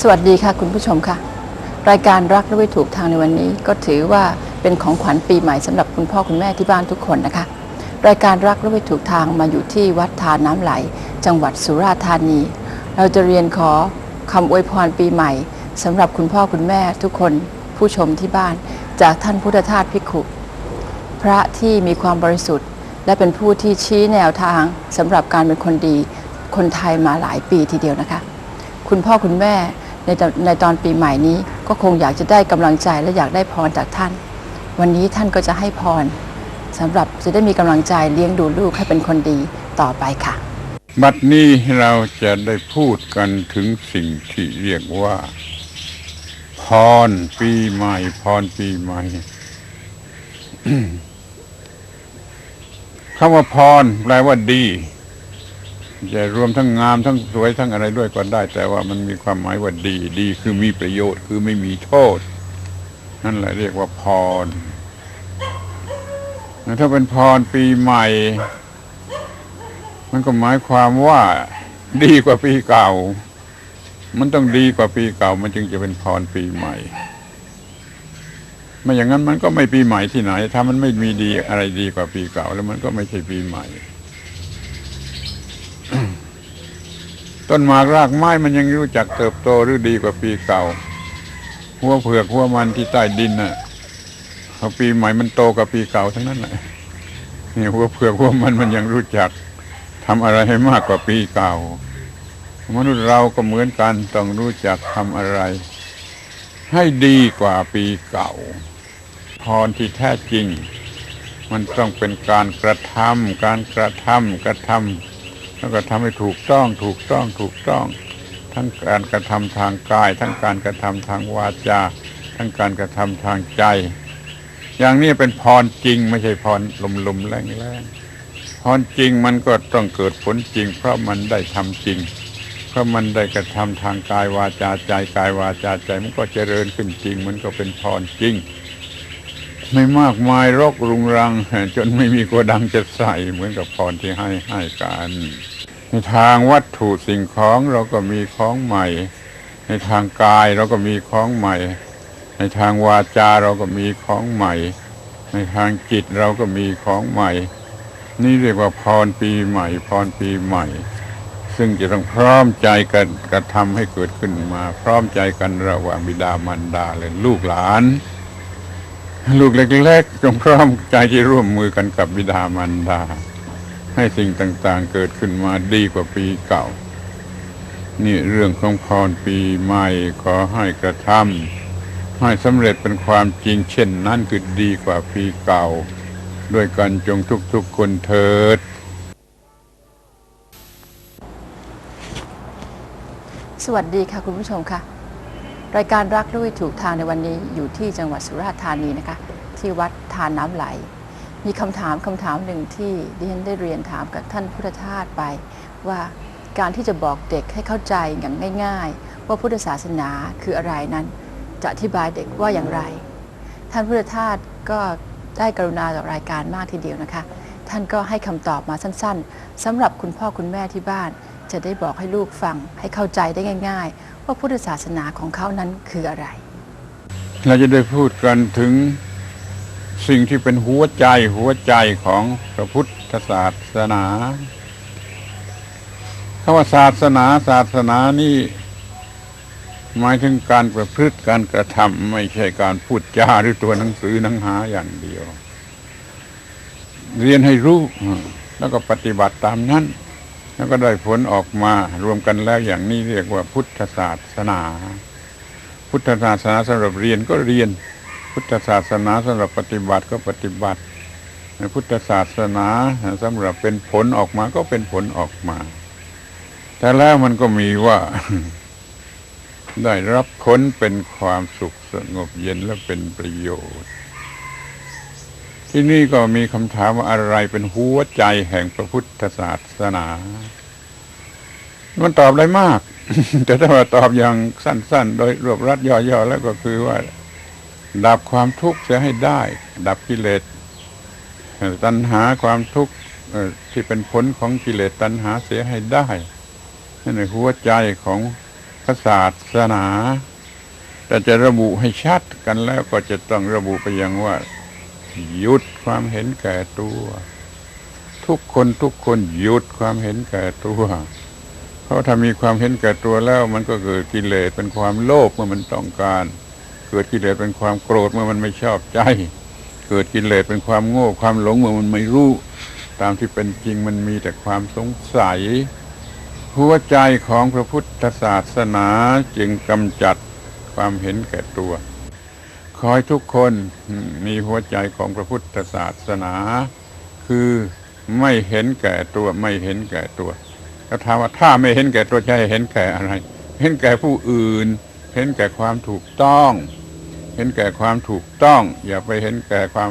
สวัสดีค่ะคุณผู้ชมค่ะ รายการรักและไม่ถูกทางในวันนี้ ก็ถือว่าเป็นของขวัญปีใหม่สำหรับคุณพ่อคุณแม่ที่บ้านทุกคนนะคะ รายการรักและไม่ถูกทางมาอยู่ที่วัดทานน้ำไหล จังหวัดสุราษฎร์ธานี เราจะเรียนขอคำอวยพรปีใหม่สำหรับคุณพ่อคุณแม่ทุกคนผู้ชมที่บ้าน จากท่านพุทธทาสภิกขุพระที่มีความบริสุทธิ์ และเป็นผู้ที่ชี้แนวทางสำหรับการเป็นคนดี คนไทยมาหลายปีทีเดียวนะคะ คุณพ่อคุณแม่ ในตอนในตอนปีใหม่นี้ก็คงอยากจะได้กำลังใจและอยากได้พรจากท่าน วันนี้ท่านก็จะให้พรสำหรับจะได้มีกำลังใจเลี้ยงดูลูกให้เป็นคนดีต่อไปค่ะ บัดนี้เราจะได้พูดกันถึงสิ่งที่เรียกว่า พรปีใหม่ พรปีใหม่คำว่าพรแปลว่าดี จะรวมทั้งงามทั้งสวยทั้งอะไรด้วยก็ได้ แต่ว่ามันมีความหมายว่าดีดีคือมีประโยชน์คือไม่มีโทษ นั่นแหละเรียกว่าพร ถ้าเป็นพรปีใหม่ มันก็หมายความว่า ดีกว่าปีเก่า มันต้องดีกว่าปีเก่า มันจึงจะเป็นพรปีใหม่ไม่อย่างนั้นมันก็ไม่ปีใหม่ที่ไหน ถ้ามันไม่มีดีอะไรดีกว่าปีเก่า แล้วมันก็ไม่ใช่ปีใหม่ ต้นหมากรากไม้มันยังรู้จักเติบโตหรือดีกว่าปีเก่า หัวเผือกหัวมันที่ใต้ดินน่ะพอปีใหม่มันโตกว่าปีเก่าทั้งนั้นแหละนี่หัวเผือกหัวมันมันยังรู้จักทำอะไรให้มากกว่าปีเก่า มนุษย์เราก็เหมือนกันต้องรู้จักทำอะไร ให้ดีกว่าปีเก่าพรที่แท้จริง มันต้องเป็นการกระทำการกระทำกระทำ แล้วก็ทำให้ถูกต้องถูกต้องถูกต้อง ทั้งการกระทำทางกาย ทั้งการกระทำทางวาจา ทั้งการกระทำทางใจ อย่างนี้เป็นพรจริงไม่ใช่พรลมๆแรงๆพรจริงมันก็ต้องเกิดผลจริง เพราะมันได้ทำจริง เพราะมันได้กระทำทางกายวาจาใจกายวาจาใจมันก็เจริญขึ้นจริง มันก็เป็นพรจริงไม่มากมายรกรุงรัง จนไม่มีโกดังจะใส่เหมือนกับพรที่ให้ให้กัน ในทางวัตถุสิ่งของเราก็มีของใหม่ ในทางกายเราก็มีของใหม่ ในทางวาจาเราก็มีของใหม่ ในทางจิตเราก็มีของใหม่ นี่เรียกว่าพรปีใหม่พรปีใหม่ ซึ่งจะต้องพร้อมใจกันกระทำให้เกิดขึ้นมา พร้อมใจกันระหว่างบิดามารดาและลูกหลาน ลูกเล็กๆจงพร้อมใจที่ร่วมมือกันกับบิดามารดา ให้สิ่งต่างๆเกิดขึ้นมาดีกว่าปีเก่า นี่เรื่องของพรปีใหม่ขอให้กระทำให้สำเร็จเป็นความจริงเช่นนั้นคือดีกว่าปีเก่า ด้วยกันจงทุกๆคนเถิด สวัสดีค่ะคุณผู้ชมค่ะ รายการรักด้วยถูกทางในวันนี้อยู่ที่จังหวัดสุราษฎร์ธานีนะคะ ที่วัดทานน้ำไหล มีคำถามคำถามหนึ่งที่ดิฉันได้เรียนถามกับท่านพุทธทาสไป ว่าการที่จะบอกเด็กให้เข้าใจอย่างง่าย ๆ ว่าพุทธศาสนาคืออะไรนั้น จะอธิบายเด็กว่าอย่างไร ท่านพุทธทาสก็ได้กรุณาต่อรายการมากทีเดียวนะคะ ท่านก็ให้คำตอบมาสั้นๆสำหรับคุณพ่อคุณแม่ที่บ้าน จะได้บอกให้ลูกฟังให้เข้าใจได้ง่าย ๆ ว่าพุทธศาสนาของเขานั้นคืออะไร เราจะได้พูดกันถึง สิ่งที่เป็นหัวใจหัวใจของพระพุทธศาสนาคำว่าศาสนาศาสนานี่หมายถึงการประพฤติการกระทำไม่ใช่การพูดจาหรือตัวหนังสือหนังหาอย่างเดียว เรียนให้รู้แล้วก็ปฏิบัติตามนั้น แล้วก็ได้ผลออกมารวมกันแล้วอย่างนี้เรียกว่าพุทธศาสนา พุทธศาสนาสำหรับเรียนก็เรียน พุทธศาสนาสำหรับปฏิบัติก็ปฏิบัติพุทธศาสนาสำหรับเป็นผลออกมาก็เป็นผลออกมาแต่แล้วมันก็มีว่า ได้รับผลเป็นความสุขสงบเย็นและเป็นประโยชน์ ที่นี่ก็มีคำถามว่าอะไรเป็นหัวใจแห่งพระพุทธศาสนา มันตอบได้มาก แต่ถ้าว่าตอบอย่างสั้น ๆ โดยรวบรัดย่อๆแล้วก็คือว่า ดับความทุกข์เสียให้ได้ ดับกิเลสตัณหาความทุกข์ที่เป็นผลของกิเลสตัณหาเสียให้ได้นั่นคือหัวใจของศาสนา แต่จะระบุให้ชัดกันแล้วก็จะต้องระบุไปยังว่า หยุดความเห็นแก่ตัว ทุกคนทุกคนหยุดความเห็นแก่ตัว เพราะถ้ามีความเห็นแก่ตัวแล้ว มันก็เกิดกิเลสเป็นความโลภเมื่อมันต้องการ เกิดกิเลสเป็นความโกรธเมื่อมันไม่ชอบใจ เกิดกิเลสเป็นความโง่ความหลงเมื่อมันไม่รู้ ตามที่เป็นจริงมันมีแต่ความสงสัย หัวใจของพระพุทธศาสนาจึงกำจัดความเห็นแก่ตัว ขอให้ทุกคนมีหัวใจของพระพุทธศาสนา คือไม่เห็นแก่ตัวไม่เห็นแก่ตัวแล้วถามว่าถ้าไม่เห็นแก่ตัวจะให้เห็นแก่อะไร เห็นแก่ผู้อื่น เห็นแก่ความถูกต้อง เห็นแก่ความถูกต้อง อย่าไปเห็นแก่ความ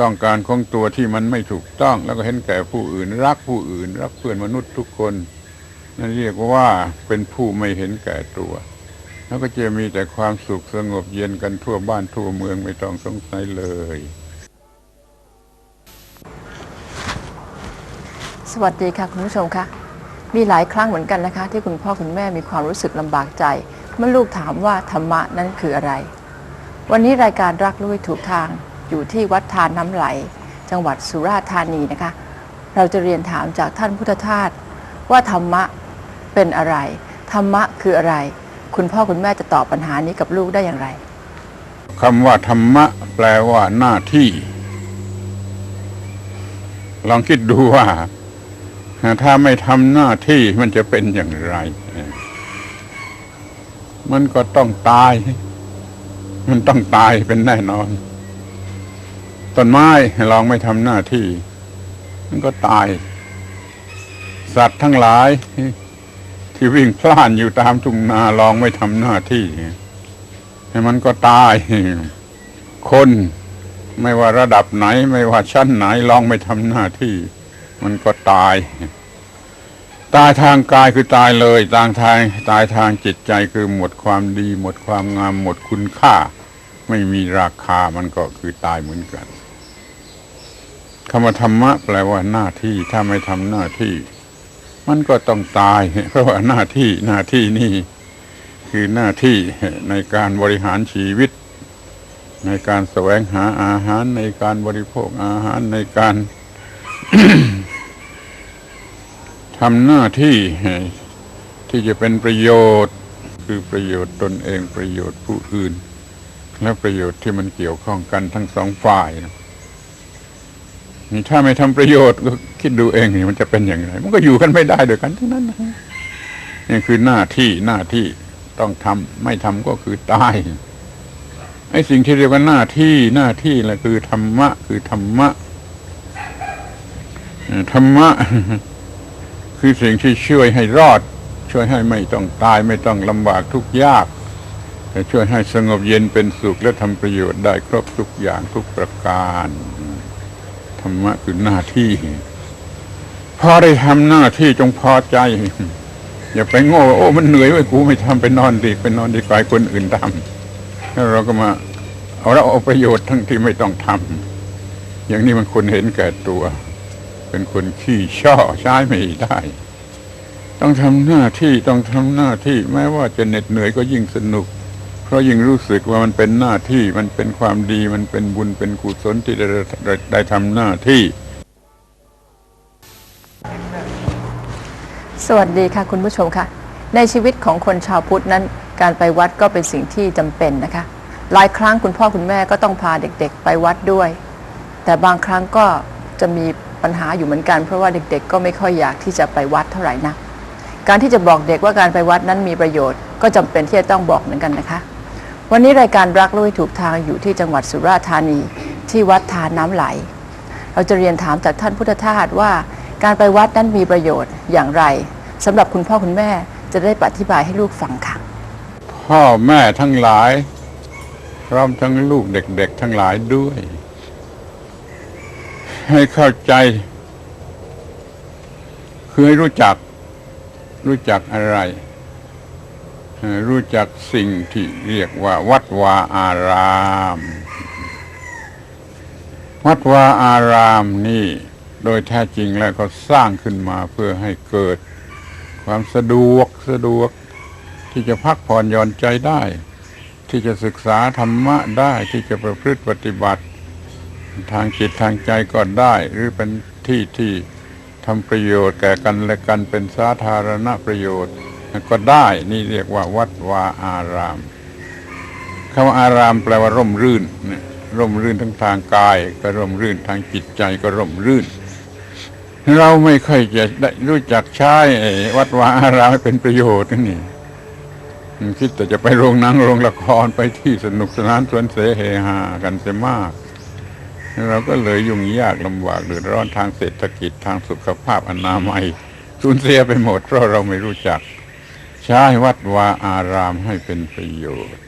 ต้องการของตัวที่มันไม่ถูกต้อง แล้วก็เห็นแก่ผู้อื่น รักผู้อื่น รักเพื่อนมนุษย์ทุกคน นั่นเรียกว่าเป็นผู้ไม่เห็นแก่ตัว แล้วก็จะมีแต่ความสุขสงบเย็นกันทั่วบ้านทั่วเมืองไม่ต้องสงสัยเลย สวัสดีค่ะคุณผู้ชมคะมีหลายครั้งเหมือนกันนะคะ ที่คุณพ่อคุณแม่มีความรู้สึกลำบากใจ เมื่อลูกถามว่าธรรมะนั้นคืออะไร วันนี้รายการรักลูกให้ถูกทางอยู่ที่วัดทานน้ำไหล จังหวัดสุราษฎร์ธานีนะคะ เราจะเรียนถามจากท่านพุทธทาสว่าธรรมะเป็นอะไร ธรรมะคืออะไร คุณพ่อคุณแม่จะตอบปัญหานี้กับลูกได้อย่างไรคำว่าธรรมะ แปลว่าหน้าที่ ลองคิดดูว่า ถ้าไม่ทำหน้าที่มันจะเป็นอย่างไร มันก็ต้องตาย มันต้องตายเป็นแน่นอน ต้นไม้ลองไม่ทำหน้าที่ มันก็ตาย สัตว์ทั้งหลาย ที่วิ่งพล่านอยู่ตามทุ่งนาลองไม่ทำหน้าที่ ให้มันก็ตาย คนไม่ว่าระดับไหน ไม่ว่าชั้นไหนลองไม่ทำหน้าที่ มันก็ตาย ตายทางกายคือตายเลยตางทางตายทางจิตใจคือหมดความดี หมดความงาม หมดคุณค่า ไม่มีราคามันก็คือตายเหมือนกันคำว่าธรรมะแปลว่าหน้าที่ถ้าไม่ทำหน้าที่ มันก็ต้องตาย เพราะว่าหน้าที่หน้าที่นี่ คือหน้าที่ในการบริหารชีวิต ในการแสวงหาอาหารในการบริโภคอาหารในการำหน้าที่ที่จะเป็นประโยชน์ คือประโยชน์ตนเองประโยชน์ผู้อื่น และประโยชน์ที่มันเกี่ยวข้องกันทั้งสองฝ่ายนะนี่ถ้าไม่ทำประโยชน์ก็คิดดูเองนี่มันจะเป็นอย่างไร มันก็อยู่กันไม่ได้ด้วยกันทั้งนั้นนะนี่คือหน้าที่หน้าที่ต้องทำไม่ทำก็คือตายไอ้สิ่งที่เรียกว่าหน้าที่หน้าที่แหละคือธรรมะ คือธรรมะธรรมะ คือสิ่งที่ช่วยให้รอด ช่วยให้ไม่ต้องตายไม่ต้องลำบากทุกยากแต่ช่วยให้สงบเย็นเป็นสุขและทำประโยชน์ได้ครบทุกอย่างทุกประการ ธรรมะคือหน้าที่ พอได้ทำหน้าที่จงพอใจ อย่าไปโง่โอ้มันเหนื่อยไว้กูไม่ทำไปนอนดีไปนอนดีกว่าคนอื่นทำแล้วเราก็มาเอาเราเอาประโยชน์ทั้งที่ไม่ต้องทำอย่างนี้มันคนเห็นแก่ตัว เป็นคนขี้ช่อใช้ไม่ได้ ต้องทำหน้าที่ต้องทำหน้าที่แม้ว่าจะเหน็ดเหนื่อยก็ยิ่งสนุก เพราะยิ่งรู้สึกว่ามันเป็นหน้าที่มันเป็นความดีมันเป็นบุญเป็นกุศลที่ได้ได้ทำหน้าที่ สวัสดีค่ะ คุณผู้ชมค่ะ ในชีวิตของคนชาวพุทธนั้น การไปวัดก็เป็นสิ่งที่จำเป็นนะคะ หลายครั้งคุณพ่อคุณแม่ก็ต้องพาเด็ก ๆ ไปวัดด้วยแต่บางครั้งก็จะมี ปัญหาอยู่เหมือนกันเพราะว่าเด็กๆ ก็ไม่ค่อยอยากที่จะไปวัดเท่าไหร่นะการที่จะบอกเด็กว่าการไปวัดนั้นมีประโยชน์ ก็จำเป็นที่จะต้องบอกเหมือนกันนะคะ วันนี้รายการรักลูกถูกทางอยู่ที่จังหวัดสุราษฎร์ธานี ที่วัดทานน้ำไหล เราจะเรียนถามจากท่านพุทธทาสว่า การไปวัดนั้นมีประโยชน์อย่างไรสำหรับคุณพ่อคุณแม่จะได้อธิบายให้ลูกฟังค่ะพ่อแม่ทั้งหลายพร้อมทั้งลูกเด็ก ๆ ทั้งหลายด้วย ให้เข้าใจ คือให้รู้จัก รู้จักอะไร รู้จักสิ่งที่เรียกว่า วัดวาอาราม วัดวาอารามนี่ โดยแท้จริงแล้วก็สร้างขึ้นมาเพื่อให้เกิด ความสะดวกสะดวกทที่จะพักผ่อนหย่อนใจได้ ที่จะศึกษาธรรมะได้ที่จะประพฤติปฏิบัติ ทางจิตทางใจก็ได้ หรือเป็นที่ที่ทำประโยชน์แก่กันและกันเป็นสาธารณประโยชน์ ก็ได้นี่เรียกว่าวัดวาอารามคำว่าอารามแปลว่าร่มรื่นร่มรื่นทั้งทางกาย ก็ร่มรื่นทางจิตใจก็ร่มรื่น เราไม่ค่อยจะได้รู้จักใช้วัดวาอารามให้เป็นประโยชน์นี่คิดแต่จะไปโรงหนังโรงละครไปที่สนุกสนานสวนเสเฮฮากันเสียมาก เราก็เลยยุ่งยากลำบากเดือดร้อนทางเศรษฐกิจทางสุขภาพอนามัยสูญเสียไปหมดเพราะเราไม่รู้จัก ใช้วัดวาอารามให้เป็นประโยชน์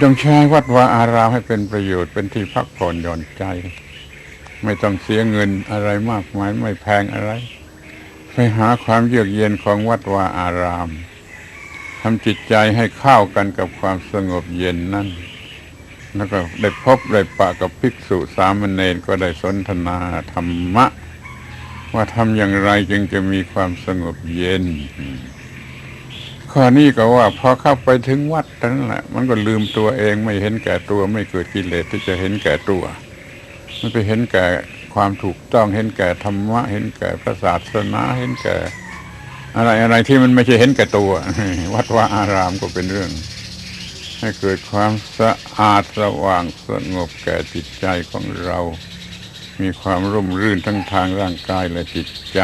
ต้องใช้วัดวาอารามให้เป็นประโยชน์เป็นที่พักผ่อนหย่อนใจ ไม่ต้องเสียเงินอะไรมากมายไม่แพงอะไร ไปหาความเยือกเย็นของวัดวาอารามทำจิตใจให้เข้ากันกับความสงบเย็นนั่น แล้วก็ได้พบได้ปะกับภิกษุสามเณรก็ได้สนทนาธรรมะ ว่าทำอย่างไรจึงจะมีความสงบเย็น ข้อนี้ก็ว่าพอเข้าไปถึงวัดนั้นแหละมันก็ลืมตัวเองไม่เห็นแก่ตัวไม่เกิดกิเลสที่จะเห็นแก่ตัว มันไปเห็นแก่ความถูกต้องเห็นแก่ธรรมะ เห็นแก่พระศาสนาเห็นแก่อะไรอะไรที่มันไม่ใช่เห็นแก่ตัว วัดว่าอารามก็เป็นเรื่อง ให้เกิดความสะอาดสว่างสงบแก่จิตใจของเรา มีความร่มรื่นทั้งทางร่างกายและจิตใจ